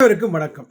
அனைவருக்கும் வணக்கம்.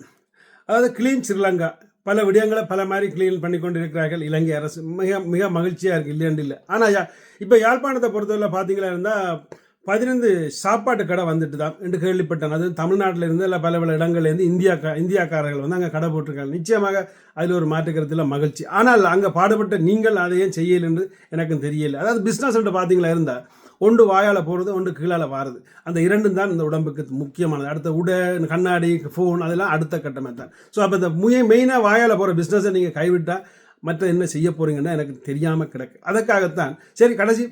அதாவது கிளீன் ஸ்ரீலங்கா பல விடயங்களை பல மாதிரி கிளீன் பண்ணி கொண்டு இருக்கிறார்கள் இலங்கை அரசு. மிக மிக மகிழ்ச்சியாக இருக்குது இல்லைன்னு இல்லை. ஆனால் யா இப்போ யாழ்ப்பாணத்தை பொறுத்தவரை பார்த்தீங்களா இருந்தால் பதினைந்து சாப்பாட்டு கடை வந்துட்டு தான் என்று கேள்விப்பட்டேன். அது தமிழ்நாட்டில் இருந்து இல்லை பல பல இடங்கள்லேருந்து இந்தியா இந்தியாக்காரர்கள் வந்து அங்கே கடை போட்டிருக்காங்க. நிச்சயமாக அதில் ஒரு மாற்றுக்கிறதுல மகிழ்ச்சி. ஆனால் அங்கே பாடுபட்ட நீங்கள் அதை ஏன் செய்யலை என்று எனக்கும் தெரியல. அதாவது பிஸ்னஸ் பார்த்தீங்களா இருந்தால் ஒன்று வாயால் போகிறது ஒன்று கீழால் வாருது. அந்த இரண்டும் தான் இந்த உடம்புக்கு முக்கியமானது. அடுத்த உடை கண்ணாடி ஃபோன் அதெல்லாம் அடுத்த கட்டமாக தான். ஸோ அப்போ இந்த முய மெயினாக வாயால் போகிற பிஸ்னஸை நீங்கள் கைவிட்டால் மற்ற என்ன செய்ய போகிறீங்கன்னா எனக்கு தெரியாமல் கிடக்கு. அதுக்காகத்தான் சரி கடைசி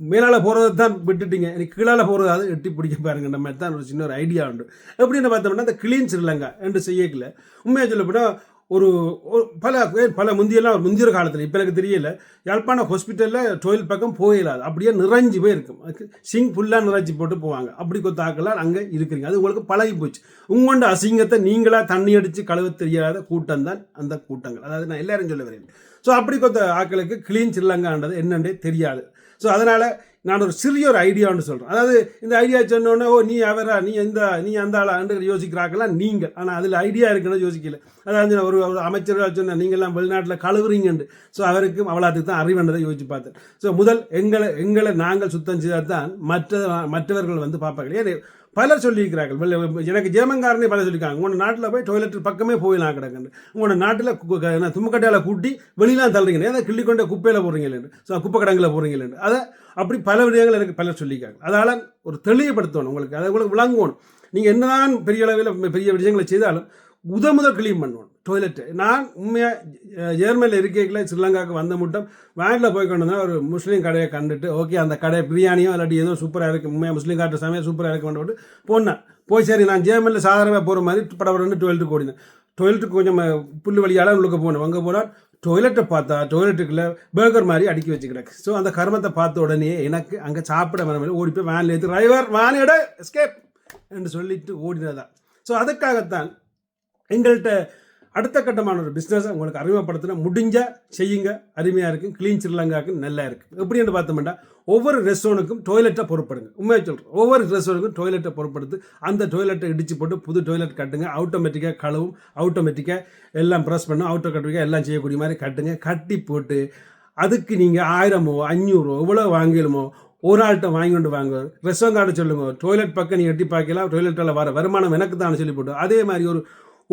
மேலால் போகிறத தான் விட்டுட்டீங்க. எனக்கு கீழால் போகிறதாவது எட்டி பிடிக்க பாருங்கிற மாதிரி தான் ஒரு சின்ன ஒரு ஐடியா உண்டு. எப்படின்னு பார்த்தோம்னா இந்த கிளீன் ஸ்ரீலங்கா என்று செய்யக்கல உண்மையாக சொல்லப்போனால் ஒரு ஒரு பல பல முந்தியெல்லாம் ஒரு முந்திய காலத்தில் இப்போ எனக்கு தெரியல. யாழ்ப்பாணம் ஹாஸ்பிட்டலில் டொயல் பக்கம் போயிடாது அப்படியே நிறைஞ்சு போய் இருக்கும் அதுக்கு சிங் ஃபுல்லாக நிறைஞ்சி போட்டு போவாங்க. அப்படி கொத்தாக்கெல்லாம் அங்கே இருக்கிறீங்க. அது உங்களுக்கு பழகி போச்சு. உங்கொண்ட அசிங்கத்தை நீங்களாக தண்ணி அடித்து கழுவ தெரியாத கூட்டம் தான் அந்த கூட்டங்கள். அதாவது நான் எல்லாரும் சொல்ல வரேன். ஸோ அப்படி கொத்த ஆக்களுக்கு கிளீன் சில்லங்கான்றது என்னன்றே தெரியாது. ஸோ அதனால் நான் ஒரு சிறிய ஒரு ஐடியான்னு சொல்கிறேன் அதாவது இந்த ஐடியா சொன்னோடனே ஓ நீ அவரா? நீ எந்த நீ அந்த ஆளாண்டு யோசிக்கிறாக்கெல்லாம் நீங்கள். ஆனால் அதில் ஐடியா இருக்குன்னு யோசிக்கல. அதாவது ஒரு ஒரு அமைச்சர்கள் சொன்ன நீங்கள்லாம் வெளிநாட்டில் கழுவுறீங்கண்டு ஸோ அவருக்கும் அவளாத்துக்கு தான் அறிவன்றதை யோசிச்சு பார்த்தேன். ஸோ முதல் எங்களை எங்களை நாங்கள் சுத்தம் செய்தால் தான் மற்ற மற்றவர்கள் வந்து பார்ப்பாங்க ஏன்? பலர் சொல்லியிருக்கிறார்கள். எனக்கு ஜெர்மன்காரனே பலர் சொல்லியிருக்காங்க. உங்களோட நாட்டில் போய் டாய்லெட் பக்கமே போயிடலாம் கிடக்குன்னு. உங்களோட நாட்டில் தும்மக்கட்டையால் கூட்டி வெளியெலாம் தள்ளுறீங்க அதை கிள்ளி கொண்ட குப்பையில் போடுறீங்களேன்னு. ஸோ குப்பை கடங்கில் போடுறீங்களேன்னு. அதை அப்படி பல விடயங்கள் எனக்கு பலர் சொல்லியிருக்காங்க. அதனால் ஒரு தெளிவுபடுத்தணும் உங்களுக்கு அதை உங்களுக்கு விளங்கணும். நீங்கள் என்னதான் பெரிய அளவில் பெரிய விஷயங்களை செய்தாலும் முத முதல் க்ளீன் பண்ணணும். டாய்லெட்டு நான் உண்மையாக ஜெர்மனியில் இருக்கையில் ஸ்ரீலங்காவுக்கு வந்த மட்டும் வேனில் போய் கொண்டு வந்தா ஒரு முஸ்லீம் கடையை கண்டுட்டு ஓகே அந்த கடை பிரியாணியோ இல்லாட்டி ஏதோ சூப்பராக இருக்குது உண்மையாக முஸ்லீம் காட்டுற சமயம் சூப்பராக இருக்கு கொண்டு போட்டு போனேன். போய் சரி நான் ஜெர்மனியில் சாதாரணமாக போகிற மாதிரி படப்படன்னு டுவெல்த்துக்கு ஓடினேன் டொய்லெட்டுக்கு கொஞ்சம் புல் வழியால் உள்ளுக்க போகணும். அங்கே போனால் டொய்லெட்டை பார்த்தா டொய்லெட்டுக்குள்ளே பேர்கர் மாதிரி அடுக்கி வச்சு கிடக்கு ஸோ அந்த கர்மத்தை பார்த்த உடனே எனக்கு அங்கே சாப்பிட வர மாதிரி ஓடி போய் வேனில் ஏற்று டிரைவர் வேனோட எஸ்கேப் என்று சொல்லிட்டு ஓடினதா ஸோ அதுக்காகத்தான் எங்கள்கிட்ட அடுத்த கட்டமான ஒரு பிஸ்னஸை உங்களுக்கு அறிமுகப்படுத்தின முடிஞ்ச செய்யுங்க. அருமையாக இருக்கும். க்ளீன் ஸ்ரீலங்காவுக்கு நல்லா இருக்கும் எப்படின்னு பார்த்தோம்னா ஒவ்வொரு ரெஸ்டாரண்ட்டுக்கும் டாய்லெட்டை பொறுப்படுங்க உண்மையாக சொல்கிறேன் ஒவ்வொரு ரெஸ்டாரண்ட்டுக்கும் டாய்லெட்டை பொறுப்படுத்து அந்த டாய்லெட்டை இடித்து போட்டு புது டாய்லெட் கட்டுங்க. ஆட்டோமேட்டிக்காக கழுவும். ஆட்டோமேட்டிக்காக எல்லாம் ப்ரெஸ் பண்ணும். ஆட்டோமேட்டிக்காக எல்லாம் செய்யக்கூடிய மாதிரி கட்டுங்க. கட்டி போட்டு அதுக்கு நீங்கள் ஆயிரமோ அஞ்சூறோ எவ்வளோ வாங்கலுமோ ஒரு ஆள்கிட்ட வாங்கி கொண்டு வாங்க. ரெஸ்டாரண்ட் சொல்லுங்க. டாய்லெட் பக்கம் நீ எட்டி பார்க்கலாம். டாய்லெட்டில் வர வருமானம் எனக்கு தான் சொல்லி போட்டு. அதே மாதிரி ஒரு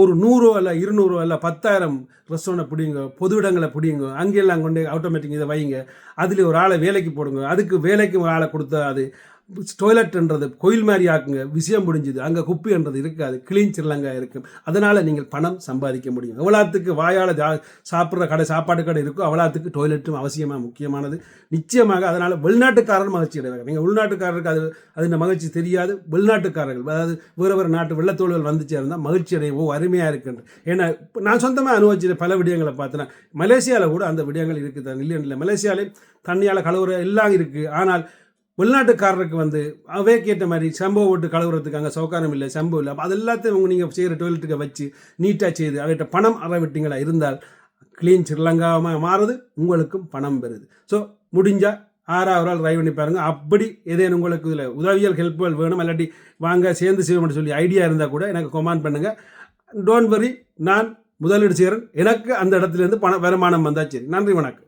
ஒரு நூறோ அல்ல இருநூறோ அல்ல பத்தாயிரம் ரெஸ்டாரண்ட்டை பிடிங்க பொது இடங்களை பிடிங்க அங்கெல்லாம் கொண்டு ஆட்டோமேட்டிக் இதை வைங்க. அதில் ஒரு ஆளை வேலைக்கு போடுங்க. அதுக்கு வேலைக்கு ஒரு ஆளை கொடுத்தா அது டாய்லெட்ன்றது கோயில் மாதிரி ஆக்குங்க. விஷயம் முடிஞ்சுது. அங்கே குப்பின்றது இருக்காது. கிளீன் சில்லங்க இருக்கும். அதனால் நீங்கள் பணம் சம்பாதிக்க முடியும். எவ்வளோத்துக்கு வாயால் ஜா சாப்பிட்ற கடை சாப்பாடு கடை இருக்கோ அவ்வளோத்துக்கு டாய்லெட்டும் அவசியமாக முக்கியமானது. நிச்சயமாக அதனால் வெளிநாட்டுக்காரர் மகிழ்ச்சி அடைவாங்க. நீங்கள் உள்நாட்டுக்காரருக்கு அது அது இந்த மகிழ்ச்சி தெரியாது. வெளிநாட்டுக்காரர்கள் அதாவது வேறு வேறு நாட்டு வெள்ளத்தோழர்கள் வந்து சேர்ந்தால் மகிழ்ச்சி அடையவோ அருமையாக இருக்குன்ற ஏன்னா நான் சொந்தமாக அனுபவிச்ச பல விடயங்களை பார்த்தேன்னா மலேசியாவில் கூட அந்த விடயங்கள் இருக்குது. இல்லைன்னு இல்லை. மலேசியாவிலே தண்ணியால் கழுவுற எல்லாம் இருக்குது ஆனால் வெளிநாட்டுக்காரருக்கு வந்து அவைக்கேற்ற மாதிரி சம்பவ விட்டு கழுவுறதுக்கு அங்கே சௌகாரம் இல்லை சம்பவம் இல்லை. அது எல்லாத்தையும் உங்க நீங்கள் செய்கிற டாய்லெட்டுக்கு வச்சு நீட்டாக செய்து அவர்கிட்ட பணம் அறவிட்டீங்களா இருந்தால் க்ளீன் ஸ்ரீலங்காவாக மாறுது உங்களுக்கும் பணம் பெறுது. ஸோ முடிஞ்சால் ஆறாவது நாள் ட்ரை பண்ணி பாருங்கள் அப்படி ஏதேனும் உங்களுக்கு இதில் உதவியல் ஹெல்ப்புகள் வேணும் இல்லாட்டி வாங்க சேர்ந்து செய்வோம்னு சொல்லி ஐடியா இருந்தால் கூட எனக்கு கமெண்ட் பண்ணுங்கள் டோன்ட் வரி நான் முதலீடு செய்கிறேன் எனக்கு அந்த இடத்துலேருந்து பண வருமானம் வந்தால் சரி. நன்றி வணக்கம்.